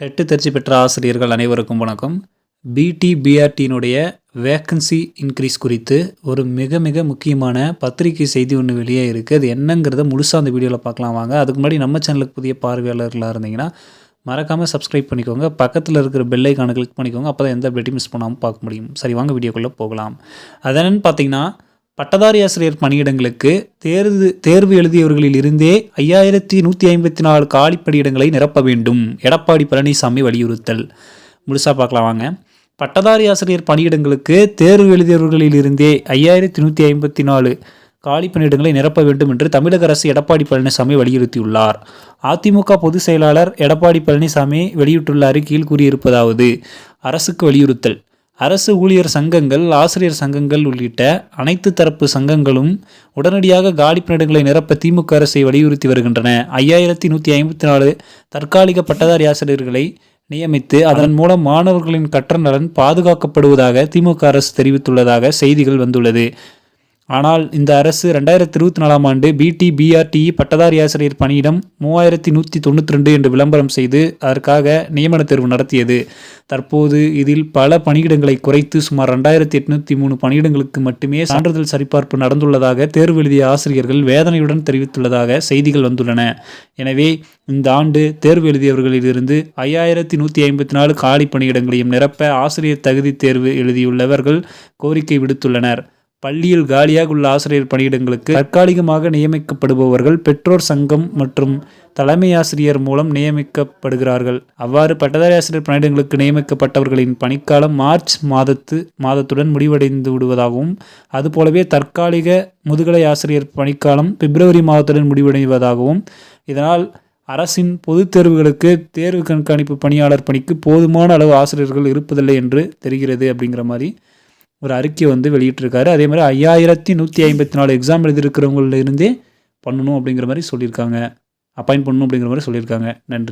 TET தேர்ச்சி பெற்ற ஆசிரியர்கள் அனைவருக்கும் வணக்கம். பிடி பிஆர்டியினுடைய வேக்கன்சி இன்க்ரீஸ் குறித்து ஒரு மிக மிக முக்கியமான பத்திரிகை செய்தி ஒன்று வெளியே இருக்குது அது என்னங்கிறத முழுசாக அந்த வீடியோவில் பார்க்கலாம் வாங்க. அதுக்கு முன்னாடி நம்ம சேனலுக்கு புதிய பார்வையாளர்களாக இருந்தீங்கன்னா மறக்காமல் சப்ஸ்கிரைப் பண்ணிக்கோங்க. பக்கத்தில் இருக்கிற பெல்லைக்கான கிளிக் பண்ணிக்கோங்க. அப்போ தான் எந்த அப்டேட்டும் மிஸ் பண்ணாமல் பார்க்க முடியும். சரி வாங்க வீடியோக்குள்ளே போகலாம். அது பார்த்தீங்கன்னா பட்டதாரி ஆசிரியர் பணியிடங்களுக்கு தேர்வு தேர்வு எழுதியவர்களில் இருந்தே ஐயாயிரத்தி நூற்றி ஐம்பத்தி நாலு காலி பணியிடங்களை நிரப்ப வேண்டும் எடப்பாடி பழனிசாமி வலியுறுத்தல். முழுசாக பார்க்கலாம் வாங்க. பட்டதாரி ஆசிரியர் பணியிடங்களுக்கு தேர்வு எழுதியவர்களில் இருந்தே ஐயாயிரத்தி நூற்றி ஐம்பத்தி நாலு காலி பணியிடங்களை நிரப்ப வேண்டும் என்று தமிழக அரசு எடப்பாடி பழனிசாமி வலியுறுத்தியுள்ளார். அதிமுக பொதுச் செயலாளர் எடப்பாடி பழனிசாமி வெளியிட்டுள்ள அறிக்கையில் கூறியிருப்பதாவது அரசுக்கு வலியுறுத்தல். அரசு ஊழியர் சங்கங்கள் ஆசிரியர் சங்கங்கள் உள்ளிட்ட அனைத்து தரப்பு சங்கங்களும் உடனடியாக காலி பணியிடங்களை நிரப்ப திமுக அரசை வலியுறுத்தி வருகின்றன. ஐயாயிரத்தி நூற்றி ஐம்பத்தி நாலு தற்காலிக பட்டதாரி ஆசிரியர்களை நியமித்து அதன் மூலம் மாணவர்களின் கற்ற நலன் பாதுகாக்கப்படுவதாக திமுக அரசு தெரிவித்துள்ளதாக செய்திகள் வந்துள்ளது. ஆனால் இந்த அரசு ரெண்டாயிரத்தி இருபத்தி நாலாம் ஆண்டு பிடி பிஆர்டிஇ பட்டதாரி ஆசிரியர் பணியிடம் மூவாயிரத்தி நூற்றி தொண்ணூற்றி ரெண்டு என்று விளம்பரம் செய்து அதற்காக நியமன தேர்வு நடத்தியது. தற்போது இதில் பல பணியிடங்களை குறைத்து சுமார் ரெண்டாயிரத்தி எட்நூத்தி மூணு பணியிடங்களுக்கு மட்டுமே சான்றிதழ் சரிபார்ப்பு நடந்துள்ளதாக தேர்வு எழுதிய ஆசிரியர்கள் வேதனையுடன் தெரிவித்துள்ளதாக செய்திகள் வந்துள்ளன. எனவே இந்த ஆண்டு தேர்வு எழுதியவர்களிலிருந்து ஐயாயிரத்தி நூற்றி ஐம்பத்தி நாலு காலி பணியிடங்களையும் நிரப்ப ஆசிரியர் தகுதி தேர்வு எழுதியுள்ளவர்கள் கோரிக்கை விடுத்துள்ளனர். பள்ளியில் காலியாக உள்ள ஆசிரியர் பணியிடங்களுக்கு தற்காலிகமாக நியமிக்கப்படுபவர்கள் பெற்றோர் சங்கம் மற்றும் தலைமை ஆசிரியர் மூலம் நியமிக்கப்படுகிறார்கள். அவ்வாறு பட்டதாரி ஆசிரியர் பணியிடங்களுக்கு நியமிக்கப்பட்டவர்களின் பணிக்காலம் மார்ச் மாதத்து மாதத்துடன் முடிவடைந்து விடுவதாகவும் அதுபோலவே தற்காலிக முதுகலை ஆசிரியர் பணிக்காலம் பிப்ரவரி மாதத்துடன் முடிவடைவதாகவும் இதனால் அரசின் பொதுத் தேர்வுகளுக்கு தேர்வு கண்காணிப்பு பணியாளர் பணிக்கு போதுமான அளவு ஆசிரியர்கள் இருப்பதில்லை என்று தெரிகிறது அப்படிங்கிற மாதிரி ஒரு அறிக்கை வந்து வெளியிட்டிருக்காரு. அதே மாதிரி ஐயாயிரத்தி நூற்றி ஐம்பத்தி நாலு எக்ஸாம் எழுதியிருக்கிறவங்கள இருந்தே பண்ணணும் அப்படிங்கிற மாதிரி சொல்லியிருக்காங்க. அப்பாயின்ட் பண்ணணும் அப்படிங்கிற மாதிரி சொல்லியிருக்காங்க. நன்றி.